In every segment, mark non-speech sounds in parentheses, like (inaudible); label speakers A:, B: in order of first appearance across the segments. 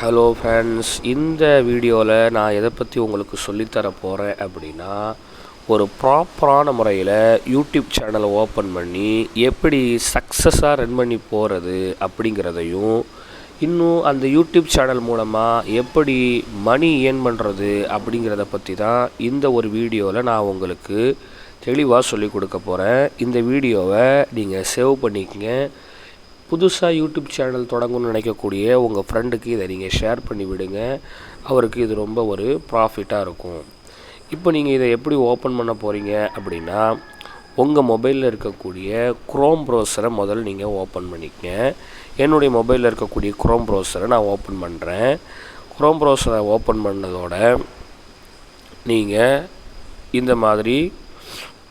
A: Hello friends இந்த வீடியோவில் நான் எதை பற்றி உங்களுக்கு சொல்லித்தர போகிறேன் அப்படின்னா ஒரு ப்ராப்பரான முறையில் யூடியூப் சேனலை ஓப்பன் பண்ணி எப்படி சக்ஸஸாக ரன் பண்ணி போகிறது அப்படிங்கிறதையும் இன்னும் அந்த யூடியூப் சேனல் மூலமாக எப்படி மணி ஏர்ன் பண்ணுறது அப்படிங்கிறத பற்றி தான் இந்த ஒரு வீடியோவில் நான் உங்களுக்கு தெளிவாக சொல்லிக் கொடுக்க போகிறேன் இந்த வீடியோவை நீங்கள் சேவ் பண்ணிக்கங்க. புதுசாக யூடியூப் சேனல் தொடங்கணும்னு நினைக்கக்கூடிய உங்கள் ஃப்ரெண்டுக்கு இதை நீங்கள் ஷேர் பண்ணி விடுங்க. அவருக்கு இது ரொம்ப ஒரு ப்ராஃபிட்டாக இருக்கும். இப்போ நீங்கள் இதை எப்படி ஓப்பன் பண்ண போகிறீங்க அப்படின்னா உங்கள் மொபைலில் இருக்கக்கூடிய குரோம் ப்ரௌசரை முதல்ல நீங்கள் ஓப்பன் பண்ணிக்கங்க. என்னுடைய மொபைலில் இருக்கக்கூடிய குரோம் ப்ரௌசரை நான் ஓப்பன் பண்ணுறேன் குரோம் ப்ரௌசரை ஓப்பன் பண்ணதோட நீங்கள் இந்த மாதிரி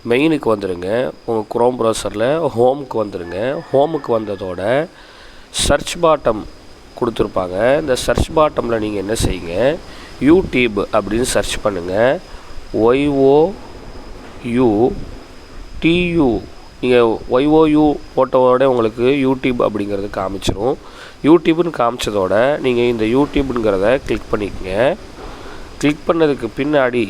A: மெயினுக்கு வந்துடுங்க உங்கள் குரோம் ப்ரௌசரில் ஹோமுக்கு வந்துடுங்க ஹோமுக்கு வந்ததோட சர்ச் பாட்டம் கொடுத்துருப்பாங்க. இந்த சர்ச் பாட்டமில் நீங்கள் என்ன செய்யுங்க? யூடியூப் அப்படின்னு சர்ச் பண்ணுங்கள் Y O U T U நீங்கள் ஒய்ஓயூ போட்டோட உங்களுக்கு யூடியூப் அப்படிங்கிறது காமிச்சிரும். யூடியூப்னு காமிச்சதோட நீங்கள் இந்த யூடியூப்ங்கிறத கிளிக் பண்ணிக்கங்க. கிளிக் பண்ணதுக்கு பின்னாடி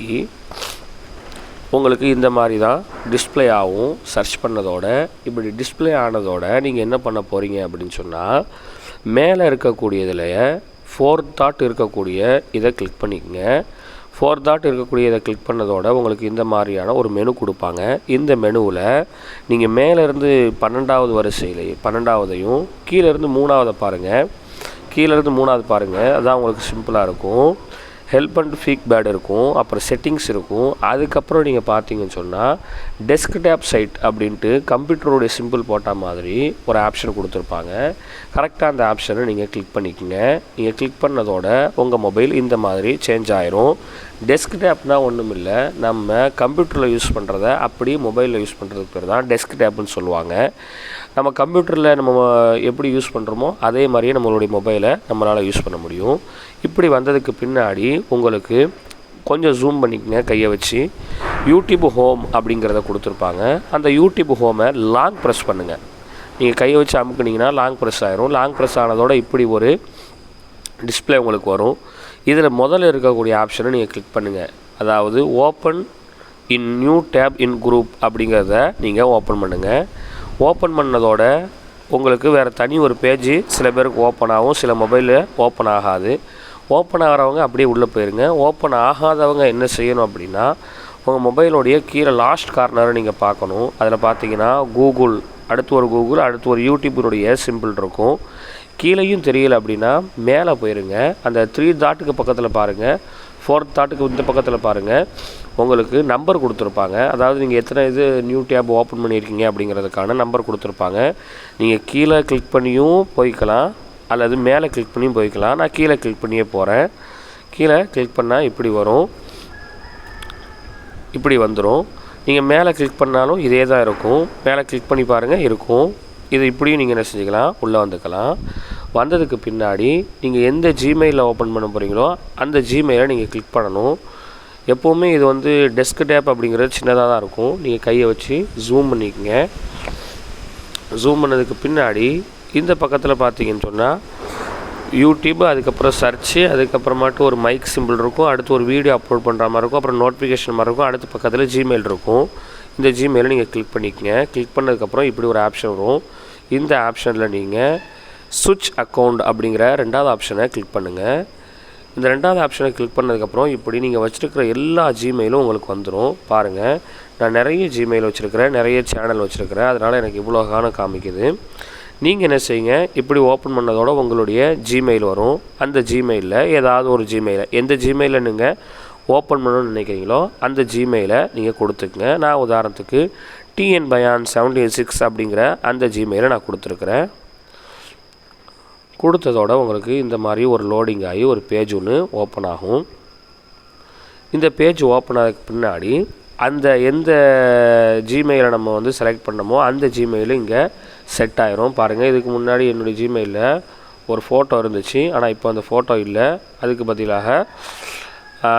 A: உங்களுக்கு இந்த மாதிரி தான் டிஸ்பிளே ஆகும் சர்ச் பண்ணதோட இப்படி டிஸ்ப்ளே ஆனதோட நீங்கள் என்ன பண்ண போகிறீங்க அப்படின்னு சொன்னால் மேலே இருக்கக்கூடியதில் ஃபோர் தாட் இருக்கக்கூடிய இதை கிளிக் பண்ணிக்கங்க. ஃபோர் தாட் இருக்கக்கூடிய இதை கிளிக் பண்ணதோட உங்களுக்கு இந்த மாதிரியான ஒரு மெனு கொடுப்பாங்க. இந்த மெனுவில் நீங்கள் மேலேருந்து பன்னெண்டாவது வரிசையில் பன்னெண்டாவதையும் கீழேருந்து மூணாவதை பாருங்கள் கீழேருந்து மூணாவது பாருங்கள் அதான் உங்களுக்கு சிம்பிளாக இருக்கும். ஹெல்ப் அண்ட் ஃபீக் பேட் இருக்கும் அப்புறம் செட்டிங்ஸ் இருக்கும். அதுக்கப்புறம் நீங்கள் பார்த்தீங்கன்னு சொன்னால் டெஸ்க்டாப் சைட் அப்படின்ட்டு கம்ப்யூட்டருடைய சிம்பிள் போட்ட மாதிரி ஒரு ஆப்ஷன் கொடுத்துருப்பாங்க. கரெக்டாக அந்த ஆப்ஷனை நீங்கள் கிளிக் பண்ணிக்கோங்க. நீங்கள் கிளிக் பண்ணதோட உங்கள் மொபைல் இந்த மாதிரி சேஞ்ச் ஆயிரும். டெஸ்க்டாப்னால் ஒன்றும் இல்லை நம்ம கம்ப்யூட்டரில் யூஸ் பண்ணுறத அப்படியே மொபைலில் யூஸ் பண்ணுறதுக்கு பேர் தான் டெஸ்க்டாப்னு சொல்லுவாங்க. நம்ம கம்ப்யூட்டரில் நம்ம எப்படி யூஸ் பண்ணுறோமோ அதே மாதிரியே நம்மளுடைய மொபைலை நம்மளால் யூஸ் பண்ண முடியும். இப்படி வந்ததுக்கு பின்னாடி உங்களுக்கு கொஞ்சம் ஜூம் பண்ணிக்கங்க கையை வச்சு. யூடியூப் ஹோம் அப்படிங்கிறத கொடுத்துருப்பாங்க. அந்த யூடியூப் ஹோமை லாங் ப்ரெஸ் பண்ணுங்கள் நீங்கள் கையை வச்சு அமுக்குனீங்கன்னா லாங் ப்ரெஸ் ஆயிரும். லாங் ப்ரெஸ் ஆனதோட இப்படி ஒரு டிஸ்பிளே உங்களுக்கு வரும். இதில் முதல்ல இருக்கக்கூடிய ஆப்ஷனை நீங்கள் கிளிக் பண்ணுங்கள் அதாவது open in new tab in group அப்படிங்கிறத நீங்கள் ஓப்பன் பண்ணுங்கள் ஓப்பன் பண்ணதோட உங்களுக்கு வேறு தனி ஒரு பேஜ் சில பேருக்கு ஓப்பன் ஆகும் சில மொபைலில் ஓப்பன் ஆகாது. ஓப்பன் ஆகிறவங்க அப்படியே உள்ளே போயிருங்க. ஓப்பன் ஆகாதவங்க என்ன செய்யணும் அப்படின்னா உங்கள் மொபைலோடைய கீழே லாஸ்ட் கார்னரை நீங்கள் பார்க்கணும். அதில் பார்த்தீங்கன்னா கூகுள் அடுத்து ஒரு கூகுள் அடுத்து ஒரு யூடியூபினுடைய சிம்பிள் இருக்கும். கீழேயும் தெரியல அப்படின்னா மேலே போயிருங்க. அந்த த்ரீ தாட்டுக்கு பக்கத்தில் பாருங்கள் ஃபோர்த் தாட்டுக்கு இந்த பக்கத்தில் பாருங்கள் உங்களுக்கு நம்பர் கொடுத்துருப்பாங்க. அதாவது நீங்கள் எத்தனை இது நியூ டேப் ஓப்பன் பண்ணியிருக்கீங்க அப்படிங்கிறதுக்கான நம்பர் கொடுத்துருப்பாங்க. நீங்கள் கீழே கிளிக் பண்ணியும் போய்க்கலாம். அல்லது மேலே கிளிக் பண்ணியும் போய்க்கலாம். நான் கீழே கிளிக் பண்ணியே போகிறேன் கீழே கிளிக் பண்ணால் இப்படி வரும். இப்படி வந்துடும் நீங்கள் மேலே கிளிக் பண்ணாலும் இதே தான் இருக்கும். மேலே கிளிக் பண்ணி பாருங்கள் இருக்கும். இது இப்படியும் நீங்கள் என்ன செஞ்சுக்கலாம் உள்ளே வந்துக்கலாம். வந்ததுக்கு பின்னாடி நீங்கள் எந்த ஜிமெயிலில் ஓப்பன் பண்ண போகிறீங்களோ அந்த ஜிமெயிலை நீங்கள் கிளிக் பண்ணணும். எப்போவுமே இது வந்து டெஸ்க் டேப் அப்படிங்கிறது சின்னதாக தான் இருக்கும். நீங்கள் கையை வச்சு ஜூம் பண்ணிக்கங்க. ஜூம் பண்ணதுக்கு பின்னாடி இந்த பக்கத்தில் பார்த்தீங்கன்னு சொன்னால் யூடியூப் அதுக்கப்புறம் சர்ச்சு அதுக்கப்புறமாட்டு ஒரு மைக் சிம்பிள் இருக்கும். அடுத்து ஒரு வீடியோ அப்லோட் பண்ணுற மாதிரி இருக்கும். அப்புறம் நோட்டிஃபிகேஷன் மாதிரி இருக்கும். அடுத்த பக்கத்தில் ஜிமெயில் இருக்கும். இந்த ஜிமெயிலை நீங்கள் கிளிக் பண்ணிக்கங்க. கிளிக் பண்ணதுக்கப்புறம் இப்படி ஒரு ஆப்ஷன் வரும். இந்த ஆப்ஷனில் நீங்கள் சுவிட்ச் அக்கௌண்ட் அப்படிங்கிற ரெண்டாவது ஆப்ஷனை கிளிக் பண்ணுங்கள் இந்த ரெண்டாவது ஆப்ஷனை கிளிக் பண்ணதுக்கப்புறம் இப்படி நீங்கள் வச்சுருக்கிற எல்லா ஜிமெயிலும் உங்களுக்கு வந்துடும் பாருங்கள் நான் நிறைய ஜிமெயில் வச்சுருக்கிறேன் நிறைய சேனல் வச்சுருக்கிறேன். அதனால் எனக்கு இவ்வளோ காலம் காமிக்குது. நீங்கள் என்ன செய்யுங்க? இப்படி ஓப்பன் பண்ணதோட உங்களுடைய ஜிமெயில் வரும். அந்த ஜிமெயிலில் ஏதாவது ஒரு ஜிமெயிலை எந்த ஜிமெயிலில் நீங்கள் ஓப்பன் பண்ணணும்னு நினைக்கிறீங்களோ அந்த ஜிமெயிலை நீங்கள் கொடுத்துக்குங்க. நான் உதாரணத்துக்கு டிஎன் பயான் செவன்டீன் சிக்ஸ் அப்படிங்கிற அந்த ஜிமெயிலை நான் கொடுத்துருக்குறேன். கொடுத்ததோட உங்களுக்கு இந்த மாதிரி ஒரு லோடிங் ஆகி ஒரு பேஜ் ஒன்று ஓப்பன் ஆகும். இந்த பேஜ் ஓப்பன் ஆகிறதுக்கு பின்னாடி அந்த எந்த ஜிமெயிலை நம்ம வந்து செலக்ட் பண்ணமோ அந்த ஜிமெயிலும் இங்கே செட் ஆயிரும். பாருங்கள் இதுக்கு முன்னாடி என்னுடைய ஜிமெயிலில் ஒரு ஃபோட்டோ இருந்துச்சு. ஆனால் இப்போ அந்த ஃபோட்டோ இல்லை. அதுக்கு பதிலாக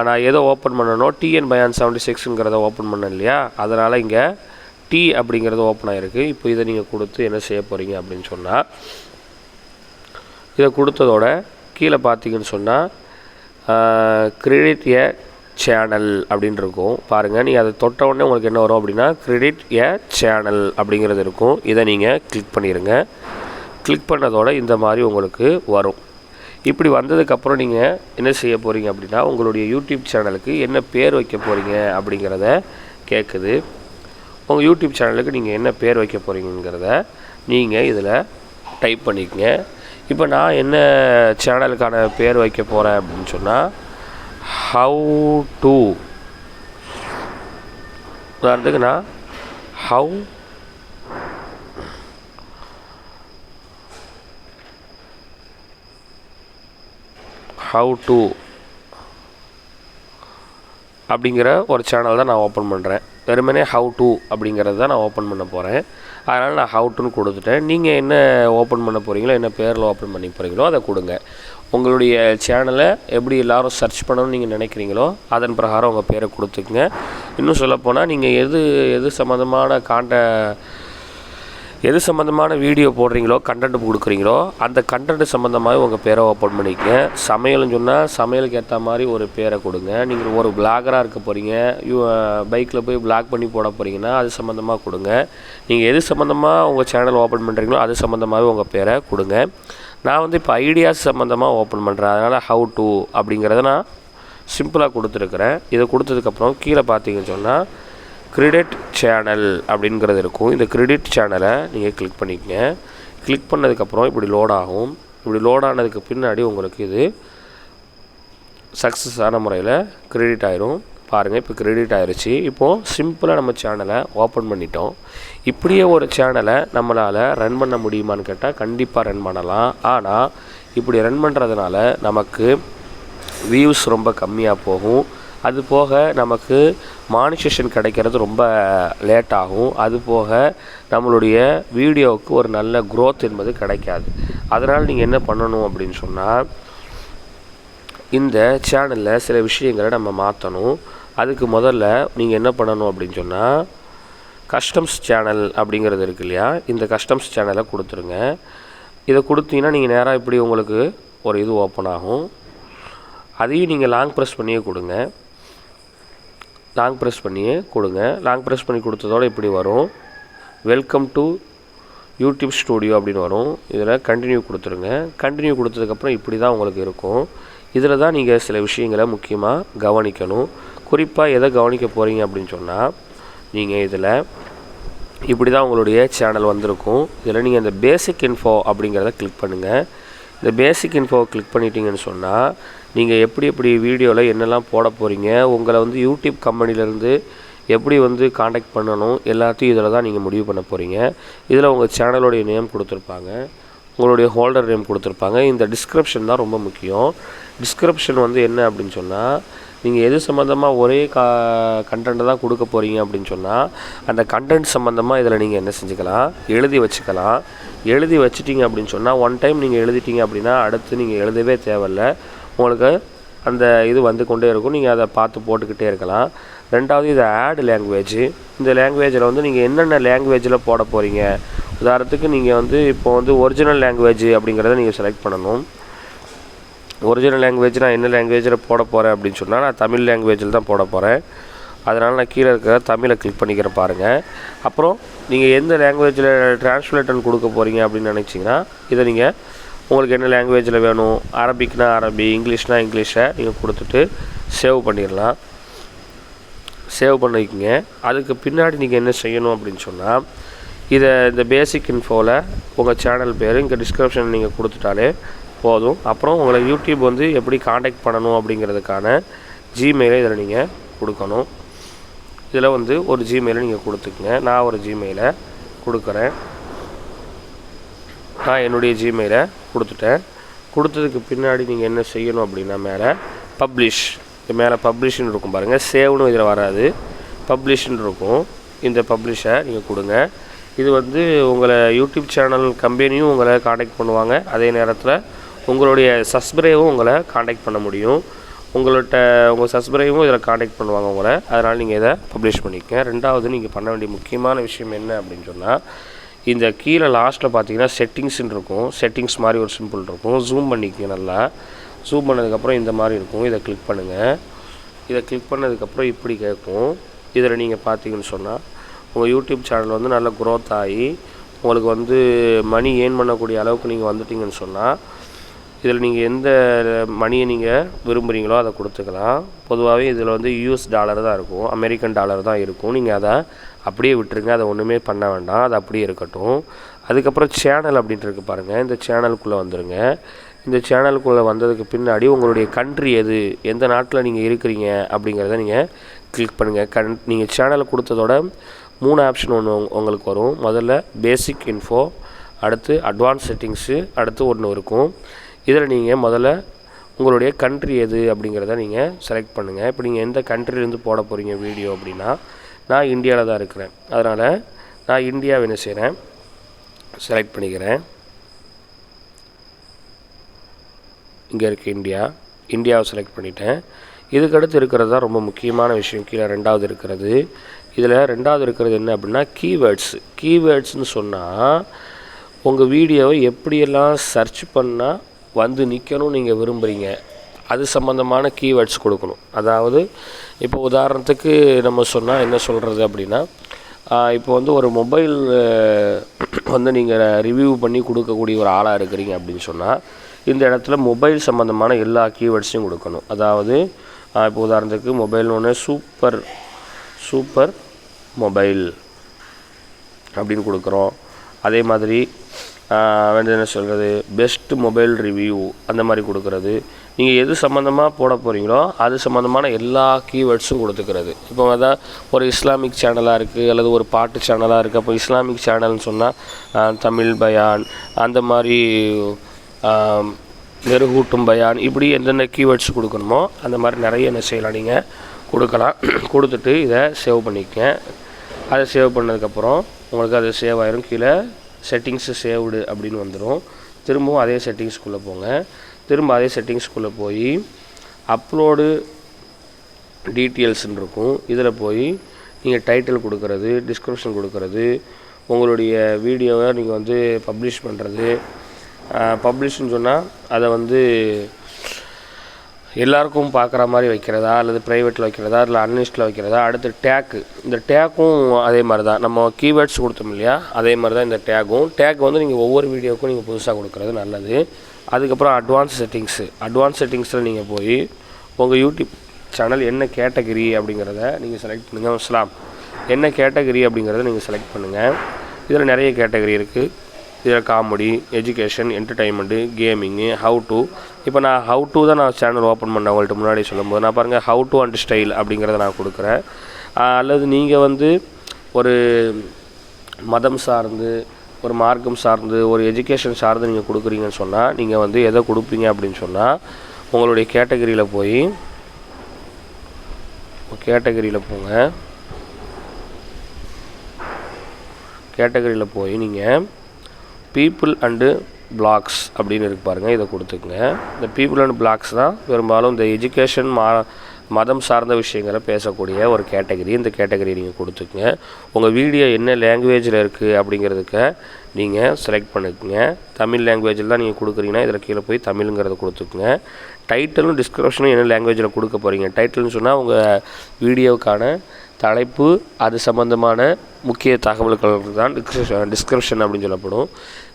A: நான் எதை ஓப்பன் பண்ணனோ டிஎன் பயான் செவன்ட்டி சிக்ஸுங்கிறத ஓப்பன் பண்ணேன் இல்லையா? அதனால் இங்கே டி அப்படிங்கிறது ஓப்பன் ஆகிருக்கு இப்போ இதை நீங்கள் கொடுத்து என்ன செய்ய போகிறீங்க அப்படின்னு சொன்னால் இதை கொடுத்ததோட கீழே பார்த்தீங்கன்னு சொன்னால் கிரெடிட் ஏ சேனல் அப்படின்னு இருக்கும். பாருங்கள் நீங்கள் அதை தொட்ட உடனே உங்களுக்கு என்ன வரும் அப்படின்னா கிரெடிட் ஏ சேனல் அப்படிங்கிறது இருக்கும். இதை நீங்கள் கிளிக் பண்ணிடுங்க கிளிக் பண்ணதோடு இந்த மாதிரி உங்களுக்கு வரும். இப்படி வந்ததுக்கப்புறம் நீங்கள் என்ன செய்ய போகிறீங்க அப்படின்னா உங்களுடைய யூடியூப் சேனலுக்கு என்ன பேர் வைக்க போகிறீங்க அப்படிங்கிறத கேட்குது உங்கள் யூடியூப் சேனலுக்கு நீங்கள் என்ன பேர் வைக்க போகிறீங்கிறத நீங்கள் இதில் டைப் பண்ணிக்கங்க. இப்போ நான் என்ன சேனலுக்கான பேர் வைக்க போகிறேன் அப்படின்னு சொன்னால் ஹவு டு உதாரணத்துக்கு நான் ஹவு ஹவு டு அப்படிங்கிற ஒரு சேனல் தான் நான் ஓப்பன் பண்ணுறேன் வெறுமனே ஹவு டு அப்படிங்கிறது தான் நான் ஓப்பன் பண்ண போகிறேன் அதனால் நான் ஹவு டுன்னு கொடுத்துட்டேன். நீங்கள் என்ன ஓப்பன் பண்ண போகிறீங்களோ என்ன பேரில் ஓப்பன் பண்ணி போகிறீங்களோ அதை கொடுங்க. உங்களுடைய சேனலை எப்படி எல்லோரும் சர்ச் பண்ணணும்னு நீங்கள் நினைக்கிறீங்களோ அதன் பிரகாரம் உங்கள் பேரை கொடுத்துக்குங்க. இன்னும் சொல்லப்போனால் நீங்கள் எது எது சம்மந்தமான காண்ட எது சம்மந்தமான வீடியோ போடுறீங்களோ கண்டென்ட் கொடுக்குறீங்களோ அந்த கண்டென்ட் சம்மந்தமாக உங்கள் பேரை ஓப்பன் பண்ணிக்கங்க. சமையல்னு சொன்னால் சமையலுக்கு ஏற்ற மாதிரி ஒரு பேரை கொடுங்க. நீங்கள் ஒரு பிளாகராக இருக்க போகிறீங்க பைக்கில் போய் பிளாக் பண்ணி போட போகிறீங்கன்னா அது சம்மந்தமாக கொடுங்க. நீங்கள் எது சம்மந்தமாக உங்கள் சேனல் ஓப்பன் பண்ணுறீங்களோ அது சம்மந்தமாகவே உங்கள் பேரை கொடுங்க. நான் வந்து இப்போ ஐடியாஸ் சம்மந்தமாக ஓப்பன் பண்ணுறேன் அதனால் ஹவு டு அப்படிங்கிறத நான் சிம்பிளாக கொடுத்துருக்குறேன். இதை கொடுத்ததுக்கப்புறம் கீழே பார்த்தீங்கன்னு சொன்னால் கிரெடிட் சேனல் அப்படிங்கிறது இருக்கும். இந்த கிரெடிட் சேனலை நீங்கள் கிளிக் பண்ணிக்கங்க. கிளிக் பண்ணதுக்கப்புறம் இப்படி லோட் ஆகும். இப்படி லோட் ஆனதுக்கு பின்னாடி உங்களுக்கு இது சக்ஸஸான முறையில் கிரெடிட் ஆயிரும். பாருங்கள் இப்போ கிரெடிட் ஆயிடுச்சு இப்போது சிம்பிளாக நம்ம சேனலை ஓப்பன் பண்ணிட்டோம். இப்படியே ஒரு சேனலை நம்மளால் ரன் பண்ண முடியுமான்னு கேட்டால் கண்டிப்பாக ரன் பண்ணலாம். ஆனால் இப்படி ரன் பண்ணுறதுனால நமக்கு வியூஸ் ரொம்ப கம்மியாக போகும். அது போக நமக்கு மானிசேஷன் கிடைக்கிறது ரொம்ப லேட் ஆகும். அது போக நம்மளுடைய வீடியோவுக்கு ஒரு நல்ல க்ரோத் என்பது கிடைக்காது. அதனால் நீங்கள் என்ன பண்ணணும் அப்படின்னு சொன்னால் இந்த சேனலில் சில விஷயங்களை நம்ம மாற்றணும் அதுக்கு முதல்ல நீங்கள் என்ன பண்ணணும் அப்படின்னு சொன்னால் கஸ்டம்ஸ் சேனல் அப்படிங்கிறது இருக்கு இல்லையா? இந்த கஸ்டம்ஸ் சேனலை கொடுத்துருங்க. இதை கொடுத்தீங்கன்னா நீங்கள் நேராக இப்படி உங்களுக்கு ஒரு இது ஓப்பன் ஆகும். அதையும் நீங்கள் லாங் ப்ரெஸ் பண்ணியே கொடுங்க. லாங் ப்ரெஸ் பண்ணியே கொடுங்க. லாங் ப்ரெஸ் பண்ணி கொடுத்ததோட இப்படி வரும். வெல்கம் டு யூடியூப் ஸ்டூடியோ அப்படின்னு வரும். இதில் கண்டினியூ கொடுத்துருங்க. கண்டினியூ கொடுத்ததுக்கப்புறம் இப்படி தான் உங்களுக்கு இருக்கும். இதில் தான் நீங்கள் சில விஷயங்களை முக்கியமாக கவனிக்கணும். குறிப்பாக எதை கவனிக்க போகிறீங்க அப்படின்னு சொன்னால் நீங்கள் இதில் இப்படி தான் உங்களுடைய சேனல் வந்திருக்கும். இதில் நீங்கள் இந்த பேசிக் இன்ஃபோ அப்படிங்கிறத கிளிக் பண்ணுங்கள் இந்த பேசிக் இன்ஃபோவை கிளிக் பண்ணிட்டீங்கன்னு சொன்னால் நீங்கள் எப்படி எப்படி வீடியோவில் என்னெல்லாம் போட போகிறீங்க உங்களை வந்து யூடியூப் கம்பெனிலேருந்து எப்படி வந்து காண்டாக்ட் பண்ணணும் எல்லாத்தையும் இதில் தான் நீங்கள் முடிவு பண்ண போகிறீங்க இதில் உங்கள் சேனலோடைய நேம் கொடுத்துருப்பாங்க உங்களுடைய ஹோல்டர் நேம் கொடுத்துருப்பாங்க. இந்த டிஸ்கிரிப்ஷன் தான் ரொம்ப முக்கியம். டிஸ்கிரிப்ஷன் வந்து என்ன அப்படின்னு சொன்னால் நீங்கள் எது சம்மந்தமாக ஒரே கா கண்டென்ட்டை தான் கொடுக்க போகிறீங்க அப்படின்னு சொன்னால் அந்த கண்டென்ட் சம்மந்தமாக இதில் நீங்கள் என்ன செஞ்சுக்கலாம் எழுதி வச்சுக்கலாம். எழுதி வச்சுட்டீங்க அப்படின்னு சொன்னால் ஒன் டைம் நீங்கள் எழுதிட்டீங்க அப்படின்னா அடுத்து நீங்கள் எழுதவே தேவையில்ல. உங்களுக்கு அந்த இது வந்து கொண்டே இருக்கும். நீங்கள் அதை பார்த்து போட்டுக்கிட்டே இருக்கலாம். ரெண்டாவது இது ஆட் லாங்குவேஜ் இந்த லாங்குவேஜில் வந்து நீங்கள் என்னென்ன லாங்குவேஜில் போட போகிறீங்க உதாரணத்துக்கு நீங்கள் வந்து இப்போ வந்து ஒரிஜினல் லாங்குவேஜ் அப்படிங்கிறத நீங்கள் செலக்ட் பண்ணணும். ஒரிஜினல் லாங்குவேஜ் நான் என்ன லாங்குவேஜில் போட போகிறேன் அப்படின்னு சொன்னால் நான் தமிழ் லாங்குவேஜில் தான் போட போகிறேன் அதனால் நான் கீழே இருக்கிற தமிழை கிளிக் பண்ணிக்கிறேன் பாருங்கள் அப்புறம் நீங்கள் எந்த லாங்குவேஜில் டிரான்ஸ்லேட்டன் கொடுக்க போகிறீங்க அப்படின்னு நினச்சிங்கன்னா இதை நீங்கள் உங்களுக்கு என்ன லாங்குவேஜில் வேணும்? அரபிக்னா அரபி இங்கிலீஷ்னா இங்கிலீஷை நீங்கள் கொடுத்துட்டு சேவ் பண்ணிடலாம். சேவ் பண்ணிக்கோங்க. அதுக்கு பின்னாடி நீங்கள் என்ன செய்யணும் அப்படின்னு சொன்னால் இதை இந்த பேசிக் இன்ஃபோவில் உங்கள் சேனல் பேர் இங்கே டிஸ்கிரிப்ஷன் நீங்கள் கொடுத்துட்டாலே போதும். அப்புறம் உங்களை யூடியூப் வந்து எப்படி காண்டாக்ட் பண்ணணும் அப்படிங்கிறதுக்கான ஜிமெயிலை இதில் நீங்கள் கொடுக்கணும். இதில் வந்து ஒரு ஜிமெயிலை நீங்கள் கொடுத்துக்குங்க. நான் ஒரு ஜிமெயிலை கொடுக்குறேன். நான் என்னுடைய ஜிமெயிலை கொடுத்துட்டேன். கொடுத்ததுக்கு பின்னாடி நீங்கள் என்ன செய்யணும் அப்படின்னா மேலே பப்ளிஷ் இது மேலே பப்ளிஷ்னு இருக்கும் பாருங்கள் சேவ்னு இதில் வராது. பப்ளிஷ்னு இருக்கும். இந்த பப்ளிஷை நீங்கள் கொடுங்க. இது வந்து உங்களை யூடியூப் சேனல் கம்பெனியும் உங்களை காண்டாக்ட் பண்ணுவாங்க. அதே நேரத்தில் உங்களுடைய சப்ஸ்கிரைபும் உங்களை காண்டாக்ட் பண்ண முடியும். உங்கள்கிட்ட உங்கள் சப்ஸ்கிரைபும் இதில் காண்டாக்ட் பண்ணுவாங்க உங்களை. அதனால் நீங்கள் இதை பப்ளிஷ் பண்ணிக்கங்க. ரெண்டாவது நீங்கள் பண்ண வேண்டிய முக்கியமான விஷயம் என்ன அப்படின்னு சொன்னால் இந்த கீழே லாஸ்ட்டில் பார்த்தீங்கன்னா செட்டிங்ஸ்ன்னு இருக்கும். செட்டிங்ஸ் மாதிரி ஒரு சிம்பிள் இருக்கும். ஜூம் பண்ணிக்கங்க நல்லா. ஜூம் பண்ணதுக்கப்புறம் இந்த மாதிரி இருக்கும். இதை கிளிக் பண்ணுங்கள் இதை கிளிக் பண்ணதுக்கப்புறம் இப்படி கேட்கும். இதில் நீங்கள் பார்த்தீங்கன்னு சொன்னால் உங்கள் யூடியூப் சேனல் வந்து நல்லா க்ரோத் ஆகி உங்களுக்கு வந்து மணி ஏர்ன் பண்ணக்கூடிய அளவுக்கு நீங்கள் வந்துட்டீங்கன்னு சொன்னால் இதில் நீங்கள் எந்த மணியை நீங்கள் விரும்புகிறீங்களோ அதை கொடுத்துக்கலாம். பொதுவாகவே இதில் வந்து யூஎஸ் டாலர் தான் இருக்கும். அமெரிக்கன் டாலர் தான் இருக்கும். நீங்கள் அதை அப்படியே விட்டுருங்க. அதை ஒன்றுமே பண்ண வேண்டாம். அது அப்படியே இருக்கட்டும். அதுக்கப்புறம் சேனல் அப்படின்ட்டு இருக்கு பாருங்கள் இந்த சேனலுக்குள்ளே வந்துடுங்க இந்த சேனலுக்குள்ளே வந்ததுக்கு பின்னாடி உங்களுடைய கண்ட்ரி எது? எந்த நாட்டில் நீங்கள் இருக்கிறீங்க? அப்படிங்கிறத நீங்கள் கிளிக் பண்ணுங்கள் கண் நீங்கள் சேனலை கொடுத்ததோட மூணு ஆப்ஷன் ஒன்று உங்களுக்கு வரும். முதல்ல பேசிக் இன்ஃபோ அடுத்து அட்வான்ஸ் செட்டிங்ஸு அடுத்து ஒன்று இருக்கும். இதில் நீங்கள் முதல்ல உங்களுடைய கண்ட்ரி எது அப்படிங்கிறத நீங்கள் செலக்ட் பண்ணுங்கள் இப்போ நீங்கள் எந்த கண்ட்ரிலேருந்து போட போகிறீங்க வீடியோ அப்படின்னா நான் இந்தியாவில் தான் இருக்கிறேன். அதனால் நான் இந்தியாவை என்ன செய்கிறேன்? செலக்ட் பண்ணிக்கிறேன். இங்கே இருக்குது இந்தியா. இந்தியாவை செலக்ட் பண்ணிட்டேன். இதுக்கடுத்து இருக்கிறது தான் ரொம்ப முக்கியமான விஷயம். கீழே ரெண்டாவது இருக்கிறது. இதில் ரெண்டாவது இருக்கிறது என்ன அப்படின்னா கீவேர்ட்ஸ் கீவேர்ட்ஸ்னு சொன்னால் உங்கள் வீடியோவை எப்படியெல்லாம் சர்ச் பண்ணால் வந்து நிற்கணும் நீங்கள் விரும்புகிறீங்க அது சம்மந்தமான கீவேர்ட்ஸ் கொடுக்கணும். அதாவது இப்போ உதாரணத்துக்கு நம்ம சொன்னால் என்ன சொல்கிறது அப்படின்னா இப்போ வந்து ஒரு மொபைல் வந்து நீங்கள் ரிவ்யூ பண்ணி கொடுக்கக்கூடிய ஒரு ஆளாக இருக்கிறீங்க அப்படின்னு சொன்னால் இந்த இடத்துல மொபைல் சம்மந்தமான எல்லா கீவேர்ட்ஸையும் கொடுக்கணும். அதாவது இப்போ உதாரணத்துக்கு மொபைல் ஒன்று சூப்பர் சூப்பர் மொபைல் அப்படின்னு கொடுக்குறோம். அதே மாதிரி வந்து என்ன சொல்கிறது பெஸ்ட்டு மொபைல் ரிவ்யூ அந்த மாதிரி கொடுக்குறது. நீங்கள் எது சம்மந்தமாக போட போகிறீங்களோ அது சம்மந்தமான எல்லா கீவேர்ட்ஸும் கொடுத்துக்கிறது. இப்போ அதான் ஒரு இஸ்லாமிக் சேனலாக இருக்குது அல்லது ஒரு பாட்டு சேனலாக இருக்குது அப்போ இஸ்லாமிக் சேனல்னு சொன்னால் தமிழ் பயான் அந்த மாதிரி மெருகூட்டும் பயான் இப்படி எந்தெந்த கீவேர்ட்ஸ் கொடுக்கணுமோ அந்த மாதிரி நிறைய என்ன செய்யலாம். நீங்கள் கொடுக்கலாம். (clears throat) கொடுத்துட்டு இதை சேவ் பண்ணிக்கங்க. அதை சேவ் பண்ணதுக்கப்புறம் உங்களுக்கு அது சேவ் ஆயிரும். கீழே செட்டிங்ஸு சேவ்டு அப்படின்னு வந்துடும் திரும்பவும் அதே செட்டிங்ஸ்குள்ளே போங்க. திரும்ப அதே செட்டிங்ஸ்குள்ளே போய் அப்லோடு டீட்டெயில்ஸ்ன்னு இருக்கும். இதில் போய் நீங்கள் டைட்டில் கொடுக்கறது டிஸ்கிரிப்ஷன் கொடுக்கறது உங்களுடைய வீடியோவை நீங்கள் வந்து பப்ளிஷ் பண்ணுறது பப்ளிஷ்னு சொன்னால் அதை வந்து எல்லாருக்கும் பார்க்குற மாதிரி வைக்கிறதா அல்லது ப்ரைவேட்டில் வைக்கிறதா இல்லை அன்லிஸ்ட்டில் வைக்கிறதா அடுத்து டேக்கு இந்த டேக்கும் அதே மாதிரி தான். நம்ம கீவேர்ட்ஸ் கொடுத்தோம் இல்லையா? அதே மாதிரி தான் இந்த டேக்கும் டேக் வந்து நீங்கள் ஒவ்வொரு வீடியோக்கும் நீங்கள் புதுசாக கொடுக்குறது நல்லது. அதுக்கப்புறம் அட்வான்ஸ் செட்டிங்ஸு அட்வான்ஸ் செட்டிங்ஸில் நீங்கள் போய் உங்கள் யூடியூப் சேனல் என்ன கேட்டகரி அப்படிங்கிறத நீங்கள் செலக்ட் பண்ணுங்கள் ஸ்லாம் என்ன கேட்டகரி அப்படிங்கிறத நீங்கள் செலக்ட் பண்ணுங்கள் இதில் நிறைய கேட்டகரி இருக்குது இதில் comedy education entertainment gaming how to இப்போ நான் ஹவு டு தான் நான் சேனல் ஓப்பன் பண்ணேன் உங்கள்கிட்ட முன்னாடி சொல்லும்போது. நான் பாருங்கள் ஹவு டு அண்ட் ஸ்டைல் அப்படிங்கிறத நான் கொடுக்குறேன். அல்லது நீங்கள் வந்து ஒரு மதம் சார்ந்து ஒரு மார்க்கம் சார்ந்து ஒரு எஜுகேஷன் சார்ந்து நீங்கள் கொடுக்குறீங்கன்னு சொன்னால் நீங்கள் வந்து எதை கொடுப்பீங்க அப்படின்னு சொன்னால் உங்களுடைய கேட்டகரியில் போய் கேட்டகரியில் போங்க. கேட்டகரியில் போய் நீங்கள் பீப்புள் அண்டு பிளாக்ஸ் அப்படின்னு இருக்கு பாருங்கள் இதை கொடுத்துக்குங்க. இந்த பீப்புள் அண்ட் பிளாக்ஸ் தான் பெரும்பாலும் இந்த எஜுகேஷன் மா மதம் சார்ந்த விஷயங்களை பேசக்கூடிய ஒரு கேட்டகரி இந்த கேட்டகரி நீங்கள் கொடுத்துக்குங்க. உங்கள் வீடியோ என்ன லாங்குவேஜில் இருக்குது அப்படிங்கிறதுக்க நீங்கள் செலக்ட் பண்ணிக்கோங்க. தமிழ் லாங்குவேஜில் தான் நீங்கள் கொடுக்குறீங்கன்னா இதில் கீழே போய் தமிழுங்கிறத கொடுத்துக்குங்க. டைட்டிலும் டிஸ்கிரிப்ஷனும் என்ன லாங்குவேஜில் கொடுக்க போகிறீங்க டைட்டில்னு சொன்னால் உங்கள் வீடியோவுக்கான தலைப்பு அது சம்மந்தமான முக்கிய தகவல்கள் தான் டிஸ்கிரிப்ஷன் டிஸ்கிரிப்ஷன் அப்படின்னு சொல்லப்படும்.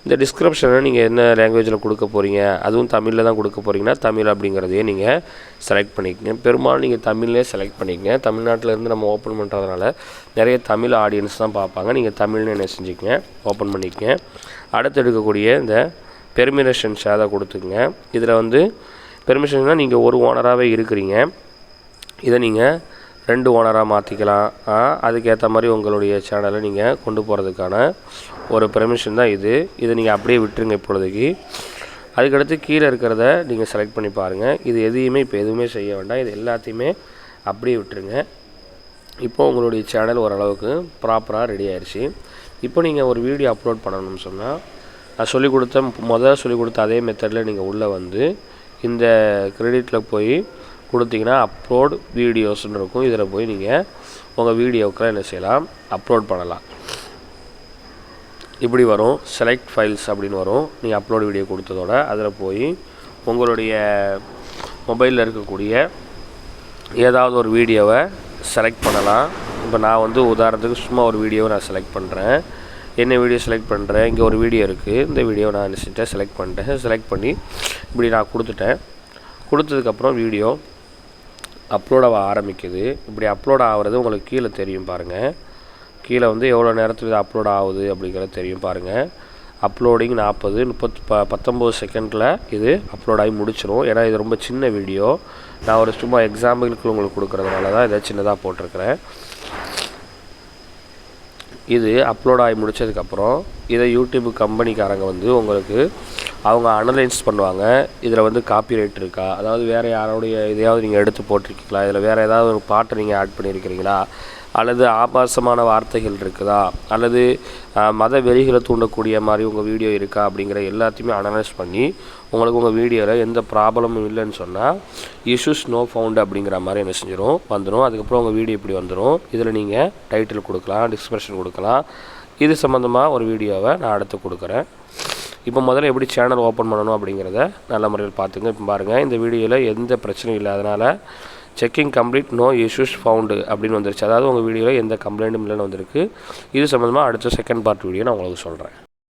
A: இந்த டிஸ்கிரிப்ஷனை நீங்கள் என்ன லாங்குவேஜில் கொடுக்க போகிறீங்க அதுவும் தமிழில் தான் கொடுக்க போகிறீங்கன்னா தமிழ் அப்படிங்கிறதையே நீங்கள் செலக்ட் பண்ணிக்கங்க. பெரும்பாலும் நீங்கள் தமிழ்லேயே செலக்ட் பண்ணிக்கங்க. தமிழ்நாட்டிலேருந்து நம்ம ஓப்பன் பண்ணுறதுனால நிறைய தமிழ் ஆடியன்ஸ் தான் பார்ப்பாங்க. நீங்கள் தமிழ்னு என்ன செஞ்சுக்கங்க? ஓப்பன் பண்ணிக்கங்க. அடுத்து எடுக்கக்கூடிய இந்த பெர்மினேஷன் அதை கொடுத்துக்குங்க. இதில் வந்து பெர்மிஷன்னால் நீங்கள் ஒரு ஓனராகவே இருக்கிறீங்க. இதை நீங்கள் ரெண்டு ஓனராக மாற்றிக்கலாம் அதுக்கேற்ற மாதிரி உங்களுடைய சேனலை நீங்கள் கொண்டு போகிறதுக்கான ஒரு பெர்மிஷன் தான் இது. இதை நீங்கள் அப்படியே விட்டுருங்க இப்பொழுதைக்கு. அதுக்கடுத்து கீழே இருக்கிறத நீங்கள் செலக்ட் பண்ணி பாருங்கள் இது எதையுமே இப்போ எதுவுமே செய்ய வேண்டாம். இது எல்லாத்தையுமே அப்படியே விட்டுருங்க. இப்போ உங்களுடைய சேனல் ஓரளவுக்கு ப்ராப்பராக ரெடி ஆயிடுச்சு இப்போ நீங்கள் ஒரு வீடியோ அப்லோட் பண்ணணும்னு சொன்னால் நான் சொல்லிக் கொடுத்த முதல்ல சொல்லிக் கொடுத்த அதே மெத்தடில் நீங்கள் உள்ளே வந்து இந்த கிரெடிட்டில் போய் கொடுத்தீங்கன்னா அப்லோட் வீடியோஸ்னு இருக்கும். இதில் போய் நீங்கள் உங்கள் வீடியோக்கெலாம் என்ன செய்யலாம்? அப்லோட் பண்ணலாம். இப்படி வரும். செலக்ட் ஃபைல்ஸ் அப்படின்னு வரும். நீங்கள் அப்லோட் வீடியோ கொடுத்ததோட அதில் போய் உங்களுடைய மொபைலில் இருக்கக்கூடிய ஏதாவது ஒரு வீடியோவை செலக்ட் பண்ணலாம். இப்போ நான் வந்து உதாரணத்துக்கு சும்மா ஒரு வீடியோவை நான் செலக்ட் பண்ணுறேன் என்ன வீடியோ செலக்ட் பண்ணுறேன் இங்கே ஒரு வீடியோ இருக்குது இந்த வீடியோவை நான் செஞ்சேன்? செலக்ட் பண்ணிட்டேன். செலக்ட் பண்ணி இப்படி நான் கொடுத்துட்டேன். கொடுத்ததுக்கப்புறம் வீடியோ அப்லோட் ஆக ஆரம்பிக்குது. இப்படி அப்லோட் ஆகிறது உங்களுக்கு கீழே தெரியும் பாருங்கள் கீழே வந்து எவ்வளோ நேரத்தில் இது அப்லோட் ஆகுது அப்படிங்கிறது தெரியும் பாருங்கள் அப்லோடிங் நாற்பது முப்பத்து ப பத்தொம்போது செகண்டில் இது அப்லோட் ஆகி முடிச்சிடும் ஏன்னா இது ரொம்ப சின்ன வீடியோ நான் ஒரு சும்மா எக்ஸாம்பிளுக்கு உங்களுக்கு கொடுக்குறதுனால தான் இதை சின்னதாக போட்டிருக்கிறேன். இது அப்லோட் ஆகி முடிச்சதுக்கப்புறம் இதை யூடியூப் கம்பெனிக்காரங்க வந்து உங்களுக்கு அவங்க அனலைஸ் பண்ணுவாங்க. இதில் வந்து காப்பிரைட் இருக்கா? அதாவது வேறு யாரோடைய இதையாவது நீங்கள் எடுத்து போட்டிருக்கீங்களா? இதில் வேறு ஏதாவது ஒரு பாட்டை நீங்கள் ஆட் பண்ணியிருக்கிறீங்களா அல்லது ஆபாசமான வார்த்தைகள் இருக்குதா? அல்லது மத வெறிகளை தூண்டக்கூடிய மாதிரி உங்கள் வீடியோ இருக்கா? அப்படிங்கிற எல்லாத்தையுமே அனலைஸ் பண்ணி உங்களுக்கு உங்கள் வீடியோவில் எந்த ப்ராப்ளமும் இல்லைன்னு சொன்னால் இஷ்யூஸ் நோ ஃபவுண்ட் அப்படிங்கிற மாதிரி என்ன செஞ்சிடும் வந்துடும் அதுக்கப்புறம் உங்கள் வீடியோ இப்படி வந்துடும் இதில் நீங்கள் டைட்டில் கொடுக்கலாம் டிஸ்கிரிப்ஷன் கொடுக்கலாம். இது சம்மந்தமாக ஒரு வீடியோவை நான் அடுத்து கொடுக்குறேன். இப்போ முதல்ல எப்படி சேனல் ஓப்பன் பண்ணணும் அப்படிங்கிறத நல்ல முறையில் பார்த்துங்க. இப்போ பாருங்கள் இந்த வீடியோவில் எந்த பிரச்சனையும் இல்லை அதனால் checking complete no issues found அப்படின்னு வந்துருச்சு. அதாவது உங்கள் வீடியோவில் எந்த கம்ப்ளைண்ட்டும் இல்லைன்னு வந்திருக்கு. இது சம்மந்தமாக அடுத்த செகண்ட் பார்ட் வீடியோ நான் உங்களுக்கு சொல்கிறேன்